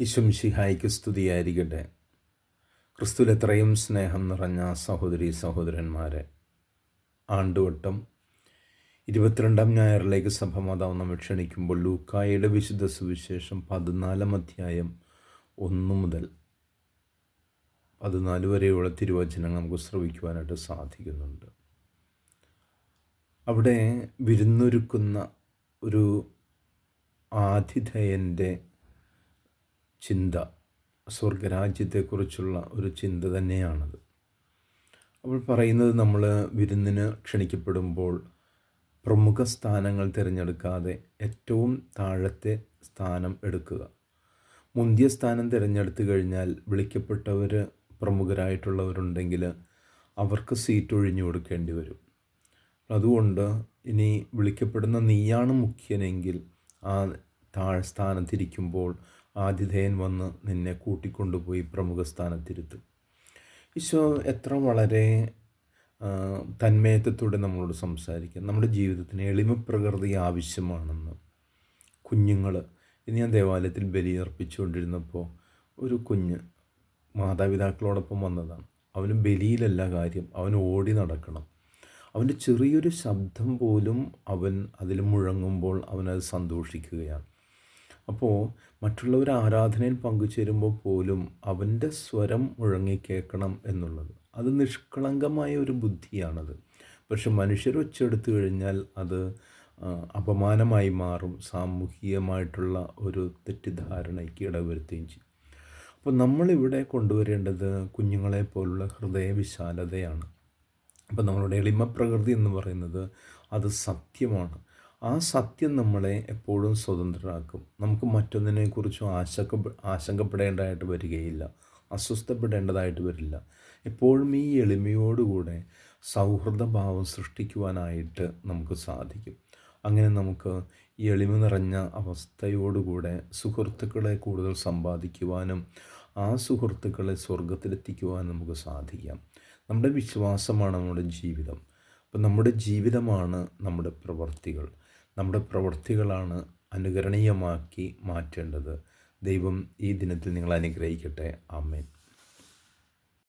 ഈശ്വംഷിഹായിക്ക് സ്തുതിയായിരിക്കട്ടെ. ക്രിസ്തുവിൽ എത്രയും സ്നേഹം നിറഞ്ഞ സഹോദരി സഹോദരന്മാരെ ആണ്ടുവട്ടം ഇരുപത്തിരണ്ടാം ഞായറിലേക്ക് സഭ മാതാവ് ക്ഷണിക്കുമ്പോൾ ലൂക്കായുടെ വിശുദ്ധ സുവിശേഷം പതിനാലാം അധ്യായം ഒന്ന് മുതൽ പതിനാല് വരെയുള്ള തിരുവചനങ്ങൾ നമുക്ക് ശ്രവിക്കുവാനായിട്ട് സാധിക്കുന്നുണ്ട്. അവിടെ വിരുന്നൊരുക്കുന്ന ഒരു ആതിഥേയന്റെ ചിന്ത. സ്വർഗരാജ്യത്തെക്കുറിച്ചുള്ള ഒരു ചിന്ത തന്നെയാണത്. അവൾ പറയുന്നത് നമ്മൾ വിരുന്നിന് ക്ഷണിക്കപ്പെടുമ്പോൾ പ്രമുഖ സ്ഥാനങ്ങൾ തിരഞ്ഞെടുക്കാതെ ഏറ്റവും താഴത്തെ സ്ഥാനം എടുക്കുക. മുന്തിയ സ്ഥാനം തിരഞ്ഞെടുത്തു കഴിഞ്ഞാൽ വിളിക്കപ്പെട്ടവർ പ്രമുഖരായിട്ടുള്ളവരുണ്ടെങ്കിൽ അവർക്ക് സീറ്റ് ഒഴിഞ്ഞു കൊടുക്കേണ്ടി വരും. അതുകൊണ്ട് ഇനി വിളിക്കപ്പെടുന്ന നീയാണ് മുഖ്യനെങ്കിൽ ആ താഴ് സ്ഥാനത്തിരിക്കുമ്പോൾ ആതിഥേയൻ വന്ന് നിന്നെ കൂട്ടിക്കൊണ്ടുപോയി പ്രമുഖ സ്ഥാനത്തിരുത്തും ഈശോ എത്ര വളരെ തന്മയത്വത്തോടെ നമ്മളോട് സംസാരിക്കും. നമ്മുടെ ജീവിതത്തിന് എളിമ പ്രകൃതി ആവശ്യമാണെന്ന് കുഞ്ഞുങ്ങൾ ഇന്ന് ഞാൻ ദേവാലയത്തിൽ ബലിയർപ്പിച്ചുകൊണ്ടിരുന്നപ്പോൾ ഒരു കുഞ്ഞ് മാതാപിതാക്കളോടൊപ്പം വന്നതാണ്. അവന് ബലിയിലല്ല കാര്യം അവൻ ഓടി നടക്കണം. അവന്റെ ചെറിയൊരു ശബ്ദം പോലും അവൻ അതിൽ മുഴങ്ങുമ്പോൾ അവനത് സന്തോഷിക്കുകയാണ്. അപ്പോൾ മറ്റുള്ളവർ ആരാധനയിൽ പങ്കുചേരുമ്പോൾ പോലും അവന്റെ സ്വരം മുഴങ്ങി കേൾക്കണം എന്നുള്ളത്. അത് നിഷ്കളങ്കമായ ഒരു ബുദ്ധിയാണത്. പക്ഷെ മനുഷ്യർ ഒച്ചെടുത്തു കഴിഞ്ഞാൽ അത് അപമാനമായി മാറും സാമൂഹികമായിട്ടുള്ള ഒരു തെറ്റിദ്ധാരണയ്ക്ക് ഇടവരുത്തുകയും ചെയ്യും. അപ്പോൾ നമ്മളിവിടെ കൊണ്ടുവരേണ്ടത് കുഞ്ഞുങ്ങളെ പോലുള്ള ഹൃദയവിശാലതയാണ്. അപ്പോൾ നമ്മളുടെ എളിമപ്രകൃതി എന്ന് പറയുന്നത് അത് സത്യമാണ്. ആ സത്യം നമ്മളെ എപ്പോഴും സ്വതന്ത്രരാക്കും. നമുക്ക് മറ്റൊന്നിനെക്കുറിച്ചും ആശങ്ക ആശങ്കപ്പെടേണ്ടതായിട്ട് വരികയില്ല. അസ്വസ്ഥപ്പെടേണ്ടതായിട്ട് വരില്ല. എപ്പോഴും ഈ എളിമയോടുകൂടെ സൗഹൃദഭാവം സൃഷ്ടിക്കുവാനായിട്ട് നമുക്ക് സാധിക്കും. അങ്ങനെ നമുക്ക് ഈ എളിമ നിറഞ്ഞ അവസ്ഥയോടുകൂടെ സുഹൃത്തുക്കളെ കൂടുതൽ സമ്പാദിക്കുവാനും ആ സുഹൃത്തുക്കളെ സ്വർഗത്തിലെത്തിക്കുവാനും നമുക്ക് സാധിക്കാം. നമ്മുടെ വിശ്വാസമാണ് നമ്മുടെ ജീവിതം. അപ്പം നമ്മുടെ ജീവിതമാണ് നമ്മുടെ പ്രവർത്തികൾ. നമ്മുടെ പ്രവൃത്തികളാണ് അനുകരണീയമാക്കി മാറ്റേണ്ടത്. ദൈവം ഈ ദിനത്തിൽ നിങ്ങൾ അനുഗ്രഹിക്കട്ടെ. ആമേൻ.